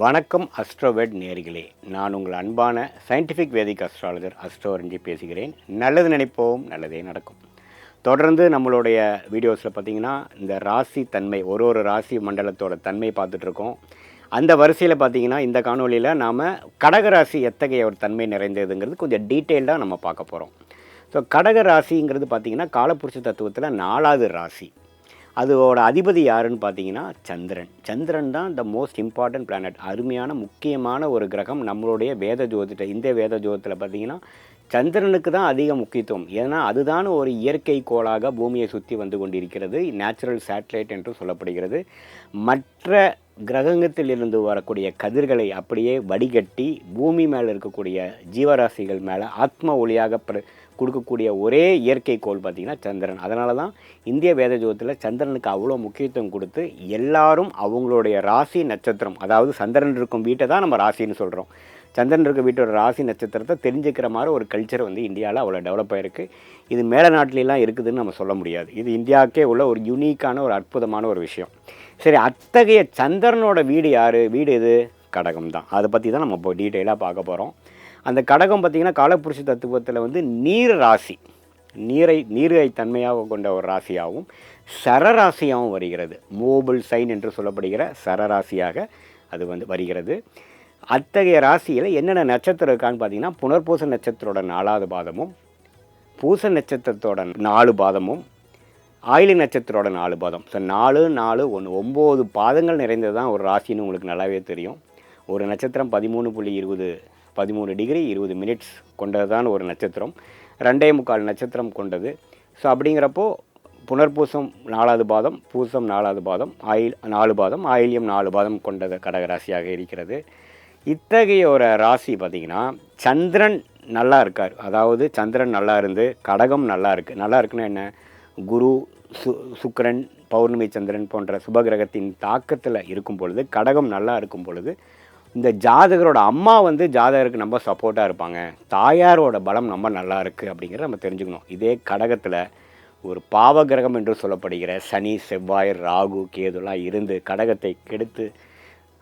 வணக்கம் அஸ்ட்ரோவேட் நேர்களே நான் உங்கள் அன்பான சயின்டிஃபிக் வேதிக் அஸ்ட்ராலஜர் அஸ்ட்ரோரஞ்சி பேசுகிறேன். நல்லது நினைப்போம் நல்லதே நடக்கும். தொடர்ந்து நம்மளுடைய வீடியோஸில் பார்த்தீங்கன்னா இந்த ராசி தன்மை ஒரு ஒரு ராசி மண்டலத்தோட தன்மை பார்த்துட்ருக்கோம் அந்த வரிசையில் பார்த்தீங்கன்னா இந்த காணொலியில் நாம் கடகராசி எத்தகைய ஒரு தன்மை நிறைந்ததுங்கிறது கொஞ்சம் டீட்டெயில்டாக நம்ம பார்க்க போகிறோம் ஸோ கடக ராசிங்கிறது பார்த்தீங்கன்னா காலப்புருஷ தத்துவத்தில் நாலாவது ராசி. அதோட அதிபதி யாருன்னு பார்த்தீங்கன்னா சந்திரன். சந்திரன் தான் த மோஸ்ட் இம்பார்ட்டன்ட் பிளானட் அருமையான முக்கியமான ஒரு கிரகம் நம்மளுடைய வேத ஜோதிட இந்த வேத ஜோதத்தில் பார்த்தீங்கன்னா சந்திரனுக்கு தான் அதிக முக்கியத்துவம். ஏன்னா அதுதான் ஒரு இயற்கை கோளாக பூமியை சுற்றி வந்து கொண்டிருக்கிறது. நேச்சுரல் சேட்டலைட் என்று சொல்லப்படுகிறது. மற்ற கிரகங்கத்திலிருந்து வரக்கூடிய கதிர்களை அப்படியே வடிகட்டி பூமி மேலே இருக்கக்கூடிய ஜீவராசிகள் மேலே ஆத்ம ஒளியாக பிர கொடுக்கக்கூடிய ஒரே இயற்கை கோள் பார்த்திங்கன்னா சந்திரன். அதனால தான் இந்திய வேத ஜோதத்தில் சந்திரனுக்கு அவ்வளோ முக்கியத்துவம் கொடுத்து எல்லாரும் அவங்களுடைய ராசி நட்சத்திரம் அதாவது சந்திரன் இருக்கும் வீட்டை தான் நம்ம ராசின்னு சொல்கிறோம் சந்திரன் இருக்க வீட்டோட ராசி நட்சத்திரத்தை தெரிஞ்சுக்கிற மாதிரி ஒரு கல்ச்சர் வந்து இந்தியாவில் அவ்வளோ டெவலப் ஆகிருக்கு இது மேல நாட்டிலலாம் இருக்குதுன்னு நம்ம சொல்ல முடியாது. இது இந்தியாவுக்கே உள்ள ஒரு யூனிக்கான ஒரு அற்புதமான ஒரு விஷயம். சரி அத்தகைய சந்திரனோட வீடு யார்? வீடு எது? கடகம் தான் அதை பற்றி தான் நம்ம இப்போ டீட்டெயிலாக பார்க்க போகிறோம் அந்த கடகம் பார்த்திங்கன்னா காலப்புருஷ தத்துவத்தில் வந்து நீர் ராசி. நீரை நீரை தன்மையாக கொண்ட ஒரு ராசியாகவும் சரராசியாகவும் வருகிறது. மோபிள் சைன் என்று சொல்லப்படுகிற சரராசியாக அது வந்து வருகிறது. அத்தகைய ராசியில் என்னென்ன நட்சத்திரம் இருக்கான்னு பார்த்தீங்கன்னா புனர்பூச நட்சத்திரோட நாலாவது பாதமும் பூச நட்சத்திரத்தோட நாலு பாதமும் ஆயிலி நட்சத்திரோட நாலு பாதம். ஸோ நாலு நாலு ஒன்று ஒம்பது பாதங்கள் நிறைந்தது தான் ஒரு ராசின்னு உங்களுக்கு நல்லாவே தெரியும். ஒரு நட்சத்திரம் பதிமூணு புள்ளி இருபது பதிமூணு டிகிரி இருபது மினிட்ஸ் கொண்டது தான் ஒரு நட்சத்திரம். ரெண்டே முக்கால் நட்சத்திரம் கொண்டது. ஸோ அப்படிங்கிறப்போ புனர்பூசம் நாலாவது பாதம் பூசம் நாலாவது பாதம் ஆயில் நாலு பாதம் ஆயில்யம் நாலு பாதம் கொண்டது கடகராசியாக இருக்கிறது. இத்தகைய ஒரு ராசி பார்த்திங்கன்னா சந்திரன் நல்லா இருக்கார். அதாவது சந்திரன் நல்லா இருந்து கடகம் நல்லா இருக்குது நல்லா இருக்குன்னா என்ன? குரு சு சுக்கரன் பௌர்ணமி சந்திரன் போன்ற சுபகிரகத்தின் தாக்கத்தில் இருக்கும் பொழுது கடகம் நல்லா இருக்கும் பொழுது இந்த ஜாதகரோட அம்மா வந்து ஜாதகருக்கு ரொம்ப சப்போர்ட்டாக இருப்பாங்க. தாயாரோட பலம் ரொம்ப நல்லா இருக்குது அப்படிங்கிறத நம்ம தெரிஞ்சுக்கணும். இதே கடகத்தில் ஒரு பாவகிரகம் என்று சொல்லப்படுகிற சனி செவ்வாய் ராகு கேதுலாம் இருந்து கடகத்தை கெடுத்து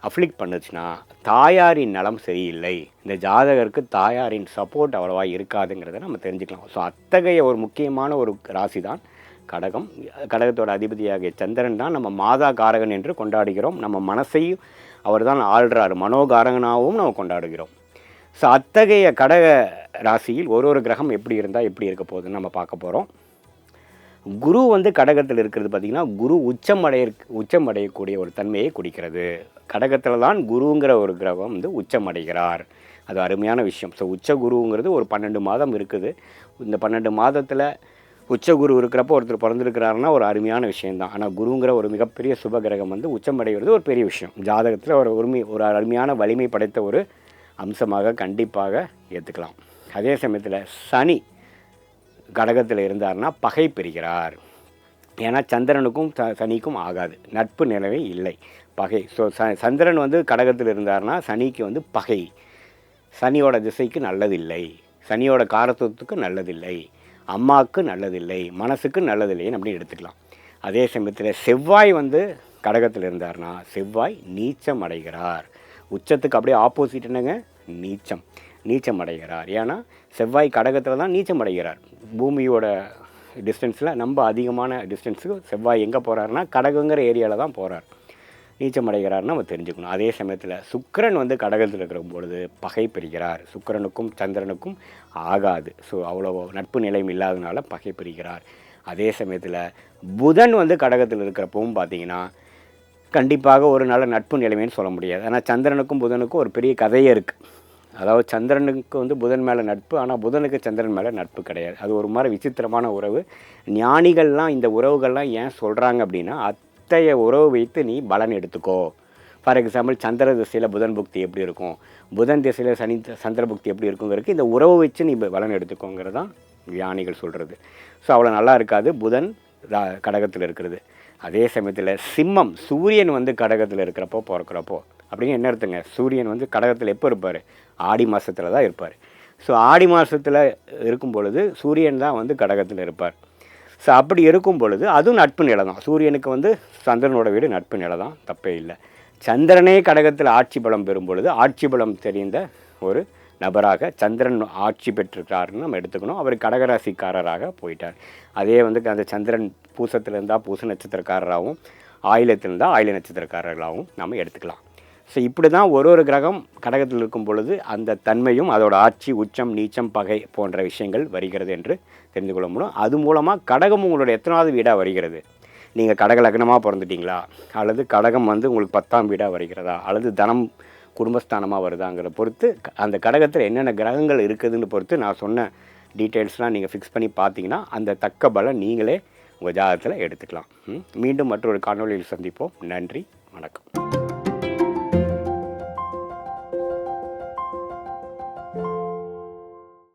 அஃப்ளிக் பண்ணுச்சுன்னா தாயாரின் நலம் சரியில்லை. இந்த ஜாதகருக்கு தாயாரின் சப்போர்ட் அவ்வளோவா இருக்காதுங்கிறத நம்ம தெரிஞ்சுக்கலாம். ஸோ அத்தகைய ஒரு முக்கியமான ஒரு ராசி தான் கடகம். கடகத்தோட அதிபதியாகிய சந்திரன் தான் நம்ம மாதா காரகன் என்று கொண்டாடுகிறோம். நம்ம மனசையும் அவர் தான் ஆள்றார். மனோகாரகனாகவும் நம்ம கொண்டாடுகிறோம். ஸோ அத்தகைய கடக ராசியில் ஒரு ஒரு கிரகம் எப்படி இருந்தால் எப்படி இருக்க போகுதுன்னு நம்ம பார்க்க போகிறோம் குரு வந்து கடகத்தில் இருக்கிறது பார்த்திங்கன்னா குரு உச்சமடைய உச்சமடையக்கூடிய ஒரு தன்மையை குடிக்கிறது கடகத்தில் தான் குருங்கிற ஒரு கிரகம் வந்து உச்சமடைகிறார் அது அருமையான விஷயம். ஸோ உச்ச குருங்கிறது ஒரு பன்னெண்டு மாதம் இருக்குது. இந்த பன்னெண்டு மாதத்தில் உச்ச குரு இருக்கிறப்போ ஒருத்தர் பிறந்திருக்கிறாருன்னா ஒரு அருமையான விஷயம்தான். ஆனால் குருங்கிற ஒரு மிகப்பெரிய சுபகிரகம் வந்து உச்சமடைகிறது ஒரு பெரிய விஷயம். ஜாதகத்தில் ஒரு உரிமை ஒரு அருமையான வலிமை படைத்த ஒரு அம்சமாக கண்டிப்பாக ஏற்றுக்கலாம் அதே சமயத்தில் சனி கடகத்தில் இருந்தார்னா பகை பெறுகிறார். ஏன்னா சந்திரனுக்கும் ச சனிக்கும் ஆகாது. நட்பு நிலவே இல்லை. பகை. ஸோ ச சந்திரன் வந்து கடகத்தில் இருந்தார்னா சனிக்கு வந்து பகை. சனியோட திசைக்கு நல்லதில்லை. சனியோட காரத்துவத்துக்கு நல்லதில்லை. அம்மாவுக்கு நல்லதில்லை மனசுக்கு நல்லதில்லைன்னு அப்படி எடுத்துக்கலாம். அதே சமயத்தில் செவ்வாய் வந்து கடகத்தில் இருந்தார்னா செவ்வாய் நீச்சம் அடைகிறார். உச்சத்துக்கு அப்படியே ஆப்போசிட் என்னங்க? நீச்சம். நீச்சம் அடைகிறார். ஏன்னா செவ்வாய் கடகத்தில் தான் நீச்சம் அடைகிறார். பூமியோட டிஸ்டன்ஸில் ரொம்ப அதிகமான டிஸ்டன்ஸுக்கு செவ்வாய் எங்கே போகிறாருன்னா கடகங்கிற ஏரியாவில் தான் போகிறார் நீச்சம் அடைகிறார்னு நம்ம தெரிஞ்சுக்கணும். அதே சமயத்தில் சுக்கிரன் வந்து கடகத்தில் இருக்கிற பொழுது பகை பெறுகிறார். சுக்கரனுக்கும் சந்திரனுக்கும் ஆகாது. ஸோ அவ்வளோ நட்பு நிலையம் இல்லாதனால பகை பெறுகிறார். அதே சமயத்தில் புதன் வந்து கடகத்தில் இருக்கிறப்பவும் பார்த்தீங்கன்னா கண்டிப்பாக ஒரு நல்ல நட்பு நிலைமைன்னு சொல்ல முடியாது. ஆனால் சந்திரனுக்கும் புதனுக்கும் ஒரு பெரிய கதையே இருக்குது அதாவது சந்திரனுக்கு வந்து புதன் மேலே நட்பு ஆனால் புதனுக்கு சந்திரன் மேலே நட்பு கிடையாது. அது ஒரு மாதிரி விசித்திரமான உறவு. ஞானிகள்லாம் இந்த உறவுகள்லாம் ஏன் சொல்கிறாங்க அப்படின்னா அத்தைய உறவு வைத்து நீ பலன் எடுத்துக்கோ. ஃபார் எக்ஸாம்பிள் சந்திர திசையில் புதன் புக்தி எப்படி இருக்கும்? புதன் திசையில் சனி சந்திர புக்தி எப்படி இருக்குங்கிறதுக்கு இந்த உறவை வச்சு நீ பலன் எடுத்துக்கோங்கிறது தான் ஞானிகள் சொல்கிறது ஸோ அவ்வளோ நல்லா இருக்காது. புதன் ரா- கடகத்தில் இருக்கிறது. அதே சமயத்தில் சிம்மம் சூரியன் வந்து கடகத்தில் இருக்கிறப்போ பிறக்கிறப்போ அப்படின்னு என்ன அர்த்தங்க சூரியன் வந்து கடகத்தில் எப்போ இருப்பார்? ஆடி மாதத்தில் தான் இருப்பார். ஸோ ஆடி மாதத்தில் இருக்கும் பொழுது சூரியன் தான் வந்து கடகத்தில் இருப்பார். ஸோ அப்படி இருக்கும் பொழுது அதுவும் நட்பு நிலை தான் சூரியனுக்கு வந்து சந்திரனோட வீடு நட்பு நிலை தான் தப்பே இல்லை. சந்திரனே கடகத்தில் ஆட்சி பலம் பெறும் பொழுது ஆட்சி பலம் தெரிந்த ஒரு நபராக சந்திரன் ஆட்சி பெற்றிருக்காருன்னு நம்ம எடுத்துக்கணும். அவர் கடகராசிக்காரராக போயிட்டார். அதே வந்து அந்த சந்திரன் பூசத்தில் இருந்தால் பூச நட்சத்திரக்காரராகவும் ஆயிலத்தில் இருந்தால் ஆயில நட்சத்திரக்காரர்களாகவும் நம்ம எடுத்துக்கலாம். ஸோ இப்படி தான் ஒரு ஒரு கிரகம் கடகத்தில் இருக்கும் பொழுது அந்த தன்மையும் அதோட ஆட்சி உச்சம் நீச்சம் பகை போன்ற விஷயங்கள் வருகிறது என்று தெரிந்து கொள்ள முடியும். அது மூலமாக கடகம் உங்களோட எத்தனாவது வீடாக வருகிறது? நீங்கள் கடக லக்னமாக பிறந்துட்டீங்களா? அல்லது கடகம் வந்து உங்களுக்கு பத்தாம் வீடாக வருகிறதா? அல்லது தனம் குடும்பஸ்தானமாக வருதாங்கிற பொறுத்து அந்த கடகத்தில் என்னென்ன கிரகங்கள் இருக்குதுன்னு பொறுத்து நான் சொன்ன டீட்டெயில்ஸ்லாம் நீங்கள் ஃபிக்ஸ் பண்ணி பார்த்தீங்கன்னா அந்த தக்க பலம் நீங்களே உங்கள் ஜாதகத்தில் எடுத்துக்கலாம். ம்? மீண்டும் மற்றொரு காணொலியில் சந்திப்போம். நன்றி வணக்கம்.